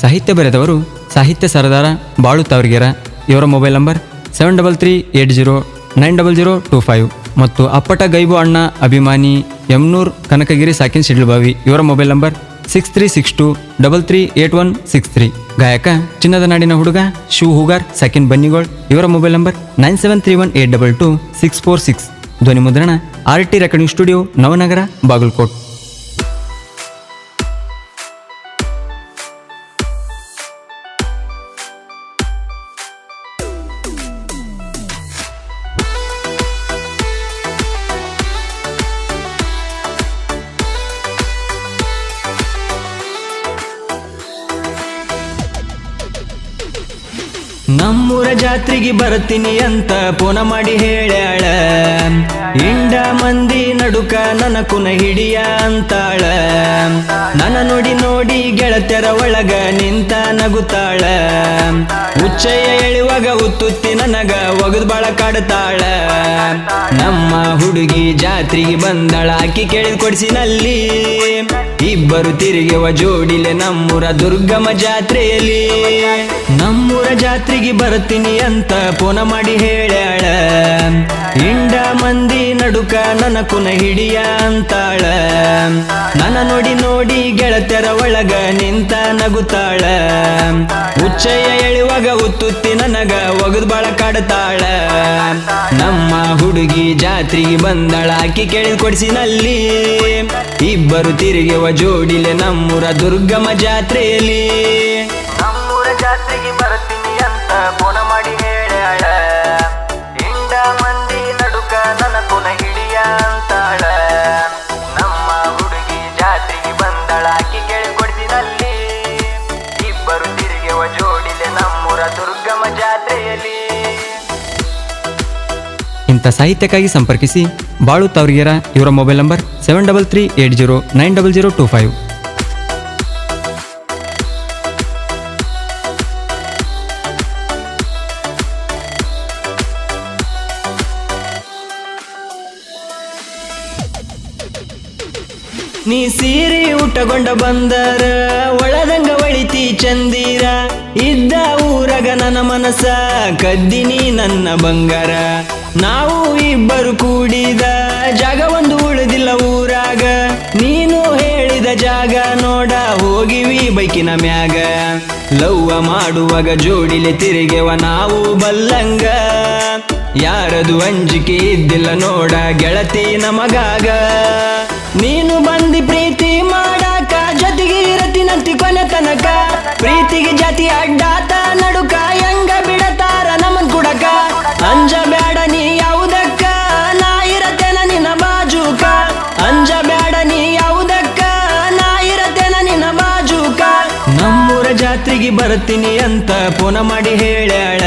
ಸಾಹಿತ್ಯ ಬರೆದವರು ಸಾಹಿತ್ಯ ಸರದಾರ ಬಾಳು ತಾವರ್ಗೆರ. ಇವರ mobile number seven double three eight zero nine double zero two five ಮತ್ತು ಅಪ್ಪಟ ಗೈಬು ಅಣ್ಣ ಅಭಿಮಾನಿ ಯಮ್ನೂರ್ ಕನಕಗಿರಿ ಸಾಕಿನ್ ಸಿಡ್ಲುಬಾವಿ. ಇವರ mobile number six three six two double three eight one six three ಗಾಯಕ, ಚಿನ್ನದ ನಾಡಿನ ಹುಡುಗ ಶಿವ್ ಹುಗಾರ್, ಸಾಕಿನ್ ಬನ್ನಿಗೋಳ್. ಇವರ mobile number nine seven three one eight double two six four six ಧ್ವನಿ ಮುದ್ರಣ R T recording studio Navanagar, Bagalkot. ನಮ್ಮೂರ ಜಾತ್ರೆಗೆ ಬರ್ತೀನಿ ಅಂತ ಪೋನ ಮಾಡಿ ಹೇಳ್ಯಾಳ. ಇಂಡ ಮಂದಿ ನಡುಕ ನನ ಕುನ ಹಿಡಿಯ ಅಂತಾಳ. ನನ್ನ ನೋಡಿ ನೋಡಿ ಗೆಳತ್ಯರ ಒಳಗ ನಿಂತ ನಗುತ್ತಾಳ. ಉಚ್ಚಯ್ಯ ಎಳುವಾಗ ಉತ್ತುತ್ತಿ ನನಗ ಒಗದ್ ಬಾಳ ಕಾಡ್ತಾಳ. ನಮ್ಮ ಹುಡುಗಿ ಜಾತ್ರೆಗೆ ಬಂದಳ ಅಕ್ಕಿ ಕೇಳಿದ್ ಕೊಡಿಸಿನಲ್ಲಿ. ಇಬ್ಬರು ತಿರುಗುವ ಜೋಡಿಲೆ ನಮ್ಮೂರ ದುರ್ಗಮ ಜಾತ್ರೆಯಲ್ಲಿ. ನಮ್ಮೂರ ಜಾತ್ರೆಗೆ ಬರ್ತೀನಿ ಅಂತ ಪೋನ ಮಾಡಿ ಹೇಳ್ಯಾಳ. ಇಂಡ ಮಂದಿ ನಡುಕ ನನ ಕುನ ಹಿಡಿಯ ಅಂತಾಳ. ನನ್ನ ನೋಡಿ ನೋಡಿ ಗೆಳತ್ಯರ ಒಳಗ ನಿಂತ ನಗುತ್ತಾಳ. ಉಚ್ಚಯ್ಯ ಎಳುವಾಗ ಉತ್ತುತ್ತಿ ನನಗ ಒಗದ್ ಬಾಳ ಕಾಡತಾಳ. ನಮ್ಮ ಹುಡುಗಿ ಜಾತ್ರೆಗೆ ಬಂದಳ, ಆಕಿ ಕೇಳಿದ್ ಕೊಡಿಸಿನಲ್ಲಿ. ಇಬ್ಬರು ತಿರುಗುವ ಜೋಡಿಲೆ ನಮ್ಮೂರ ದುರ್ಗಮ ಜಾತ್ರೆಯಲ್ಲಿ. ನಮ್ಮೂರ ಜಾತ್ರೆಗೆ ಬರ್ತೀನಿ ಅಂತ ಗುಣ ಮಾಡಿ ಹೇಳ್ಯಾಳ ಇಂಡ ಮಂದಿ ನಡುಕ ನನ್ನ ಕುನ ಹಿಡಿಯ ಅಂತಾಳ ನಮ್ಮ ಹುಡುಗಿ ಜಾತ್ರೆಗೆ ಬಂದಳ ಅಕ್ಕಿ ಕೇಳಿ ಕೊಡ್ತಿನಲ್ಲಿ ಇಬ್ಬರು ತಿರುಗುವ ಜೋಡಿಲೆ ನಮ್ಮೂರ ದುರ್ಗಮ ಜಾತ್ರೆಯಲ್ಲಿ. ಇಂಥ ಸಾಹಿತ್ಯಕ್ಕಾಗಿ ಸಂಪರ್ಕಿಸಿ. ಬಾಳು ತವರಿಗೆರ ಇವರ mobile number seven double three eight zero nine double zero two five. ನೀ ಸೀರೆ ಊಟಗೊಂಡ ಬಂದರ, ಒಳದಂಗ ಒಳಿತಿ ಚಂದಿರ, ಇದ್ದ ಊರಗ ನನ್ನ ಮನಸ ಕದ್ದಿನಿ ನನ್ನ ಬಂಗಾರ. ನಾವು ಇಬ್ಬರು ಕೂಡಿದ ಜಾಗ ಒಂದು ಉಳಿದಿಲ್ಲ ಊರಾಗ. ನೀನು ಹೇಳಿದ ಜಾಗ ನೋಡ, ಹೋಗಿವಿ ಬೈಕಿನ ಮ್ಯಾಗ. ಲವ್ವ ಮಾಡುವಾಗ ಜೋಡಿಲೆ ತಿರುಗೆವ ನಾವು ಬಲ್ಲಂಗ. ಯಾರದು ಅಂಜಿಕೆ ಇದ್ದಿಲ್ಲ ನೋಡ, ಗೆಳತಿ ನಮಗಾಗ. ನೀನು ಬಂದಿ ಪ್ರೀತಿ ಮಾಡಾಕ, ಜೊತೆಗೆ ಇರತಿನಂತಿ ಕೊನೆ ತನಕ ಪ್ರೀತಿಗೆ ಜಾತಿ ಅಡ್ಡಾತ ಜಾತ್ರೆಗೆ ಬರ್ತೀನಿ ಅಂತ ಪೋನ ಮಾಡಿ ಹೇಳ್ಯಾಳ.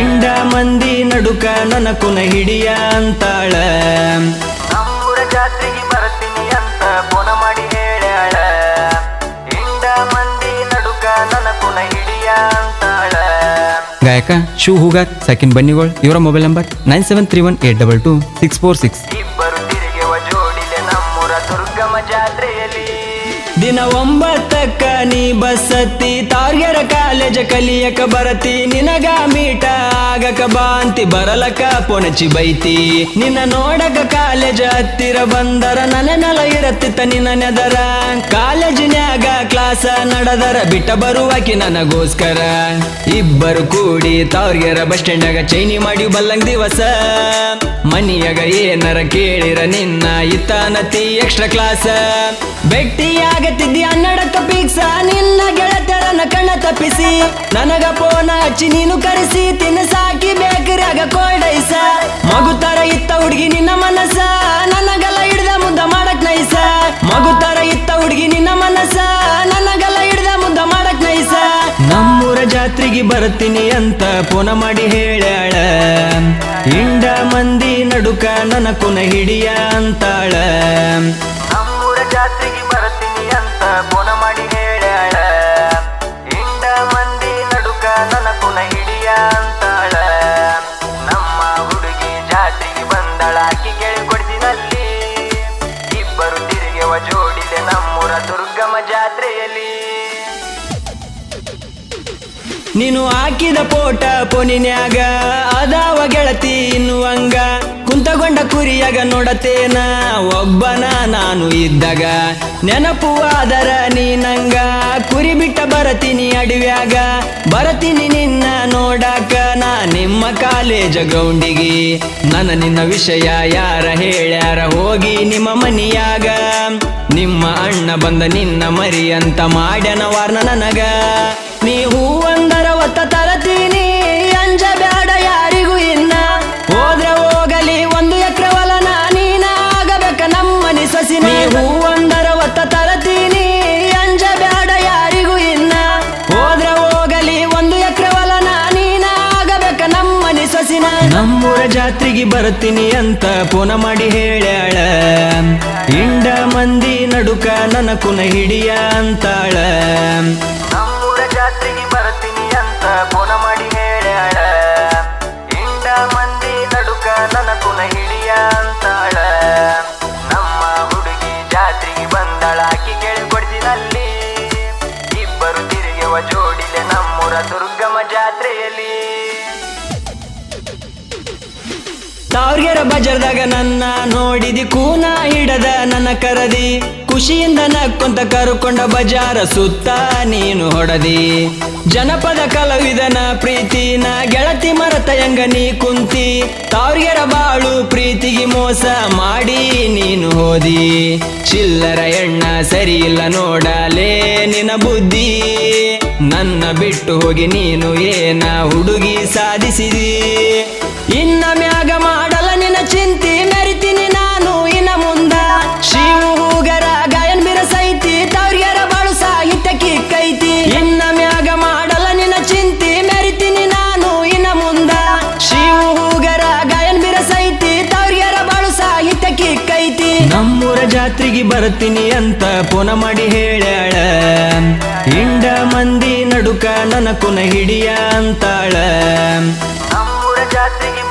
ಇಂಡ ಮಂದಿ ನಡುಕ ನನ ಕುನ ಹಿಡಿಯ ಅಂತಾಳ. ನಮ್ಮೂರ ಜಾತ್ರೆಗೆ ಬರ್ತೀನಿ ಅಂತ ಫೋನ ಮಾಡಿ ಹೇಳ್ಯಾಳ. ಇಂಡ ಮಂದಿ ನಡುಕ ನನ್ನ ಕುನ ಹಿಡಿಯ ಅಂತಾಳ. ಗಾಯಕ ಶಿವ್ ಹೂಗಾರ್ ಸೆಕೆಂಡ್ ಬನ್ನಿಗೋಳ್ ಇವರ mobile number nine seven three one eight double two six four six. ಇಬ್ಬರು ತಿರುಗುವ ಜೋಡಿಲೆ ನಮ್ಮೂರ ದುರ್ಗಮ ಜಾತ್ರೆಯಲ್ಲಿ ದಿನ ಒಂಬತ್ತಕ್ಕ ನೀ ಬಸತ್ತಿ ತಾರ್ಗೆರ ಕಾಲೇಜ ಕಲಿಯಕ ಬರತಿ ನಿನಗ ಮೀಟ ಆಗಕ ಬಾಂತಿ, ಬರಲಕ ಪೊಣಚಿ ಬೈತಿ. ನಿನ್ನ ನೋಡಕ ಕಾಲೇಜ ಹತ್ತಿರ ಬಂದರ ನನ್ನ ನಲ ಇರತ್ತಿತ್ತ ನಿನ್ನ ನೆದರ. ಕಾಲೇಜಿನ್ಯಾಗ ಕ್ಲಾಸ ನಡೆದರ, ಬಿಟ್ಟ ಬರುವಾಕಿ ನನಗೋಸ್ಕರ. ಇಬ್ಬರು ಕೂಡಿ ತಾರ್ಯರ ಬಸ್ ಸ್ಟ್ಯಾಂಡಾಗ ಚೈನಿ ಮಾಡಿ ಬಲ್ಲಂಗ್ ದಿವಸ. ಮನಿಯಾಗ ಏನರ ಕೇಳಿರ ನಿನ್ನ ಇತಾನತಿ ಎಕ್ಸ್ಟ್ರಾ ಕ್ಲಾಸ ಆಗತ್ತಿದ್ದಿ ಅನ್ನಡ ಪಿಕ್ಸ, ನಿನ್ನ ಗೆಳತರನ ಕಣ್ಣ ತಪ್ಪಿಸಿ. ನನಗ ಪೋನ ಹಚ್ಚಿ ನೀನು ಕರೆಸಿ, ತಿನ್ನ ಕೋಲ್ಡೈಸ ಬರ್ತೀನಿ ಅಂತ ಫೋನ ಮಾಡಿ ಹೇಳ್ಯಾಳ. ಇಂಡ ಮಂದಿ ನಡುಕ ನನ ಕುನ ಹಿಡಿಯ ಅಂತಾಳ. ಜಾತ್ರೆಗೆ ನೀನು ಹಾಕಿದ ಪೋಟ ಪೊನಿನ್ಯಾಗ, ಅದಾವ ಗೆಳತಿ ಇನ್ನುವಂಗ. ಕುಂತಗೊಂಡ ಕುರಿಯಾಗ ನೋಡತೇನ ಒಬ್ಬನ ನಾನು ಇದ್ದಾಗ. ನೆನಪು ಆದರ ನೀನಂಗ, ಕುರಿ ಬಿಟ್ಟ ಬರತೀನಿ ಅಡಿವ್ಯಾಗ. ಬರತೀನಿ ನಿನ್ನ ನೋಡಾಕ, ನಾ ನಿಮ್ಮ ಕಾಲೇಜ ಗೌಂಡಿಗೆ. ನನ್ನ ನಿನ್ನ ವಿಷಯ ಯಾರ ಹೇಳ್ಯಾರ, ಹೋಗಿ ನಿಮ್ಮ ಮನಿಯಾಗ. ನಿಮ್ಮ ಅಣ್ಣ ಬಂದ ನಿನ್ನ ಮರಿ ಅಂತ ಮಾಡ್ಯನ ವಾರ್ನ ನನಗ. ನಮ್ಮೂರ ಜಾತ್ರೆಗೆ ಬರ್ತೀನಿ ಅಂತ ಪೋನ ಮಾಡಿ ಹೇಳ್ಯಾಳ. ಇಂಡ ಮಂದಿ ನಡುಕ ನನ್ನ ಕುನ ಹಿಡಿಯ ಅಂತಾಳ. ನಮ್ಮೂರ ಜಾತ್ರೆಗೆ ಬರ್ತೀನಿ ಅಂತ ಪೋನ ಮಾಡಿ ಹೇಳ್ಯಾಳ. ಇಂಡ ಮಂದಿ ನಡುಕ ನನ್ನ ಕುನ ಹಿಡಿಯ ಅಂತಾಳ. ನಮ್ಮ ಹುಡುಗಿ ಜಾತ್ರೆಗೆ ಬಂದಳ, ಆಕಿ ಕೇಳಿ ಕೊಡ್ತಿನಲ್ಲಿ ಇಬ್ಬರು ತಿರುಗುವ ಜೋಡಿಲೆ ನಮ್ಮೂರ ದುರ್ಗಮ ತಾವ್ರಿಗೆರ ಬಜಾರ್ದಾಗ ನನ್ನ ನೋಡಿದಿ ಕೂನ ಹಿಡದ ನನ್ನ ಕರದಿ. ಖುಷಿಯಿಂದ ನಕ್ಕೊಂತ ಕರುಕೊಂಡ ಬಜಾರ ಸುತ್ತ ನೀನು ಹೊಡದಿ. ಜನಪದ ಕಲಾವಿದನ ಪ್ರೀತಿನ ಗೆಳತಿ ಮರತ ಹೆಂಗ ನೀ ಕುಂತಿ. ತಾವ್ರಿಗೆರ ಬಾಳು ಪ್ರೀತಿಗೆ ಮೋಸ ಮಾಡಿ ನೀನು ಹೋದಿ. ಚಿಲ್ಲರ ಎಣ್ಣ ಸರಿ ಇಲ್ಲ ನೋಡಲೇ ನಿನ್ನ ಬುದ್ಧಿ. ನನ್ನ ಬಿಟ್ಟು ಹೋಗಿ ನೀನು ಏನ ಹುಡುಗಿ ಸಾಧಿಸಿದಿ? ಇನ್ನ ಮ್ಯಾಗ ಮಾಡಲ ನಿನ್ನ ಚಿಂತಿ, ಮೆರಿತೀನಿ ನಾನು ಇನ್ನ ಮುಂದ. ಶಿವ ಹೂಗರ ಗಾಯನ್ ಬಿರಸೈತಿ, ತವ್ರಿಗರ ಬಾಳು ಸಾಹಿತ್ಯ ಕಿಕ್ಕೈತಿ ಇನ್ನ ಮ್ಯಾಗ ಮಾಡಲ ನಿನ್ನ ಚಿಂತಿ, ಮೆರಿತೀನಿ ನಾನು ಇನ್ನ ಮುಂದ. ಶಿವ ಹೂಗರ ಗಾಯನ್ ಬಿರಸೈತಿ, ತವ್ರಿಗರ ಬಾಳು ಸಾಹಿತ್ಯ ಕಿಕ್ಕೈತಿ ನಮ್ಮೂರ ಜಾತ್ರೆಗೆ ಬರ್ತೀನಿ ಅಂತ ಪುನ ಮಾಡಿ ಹೇಳ್ಯಾಳ. ಇಂಡ ಮಂದಿ ನಡುಕ ನನ ಕುನ ಹಿಡಿಯ ಅಂತಾಳ. ನಮ್ಮೂರ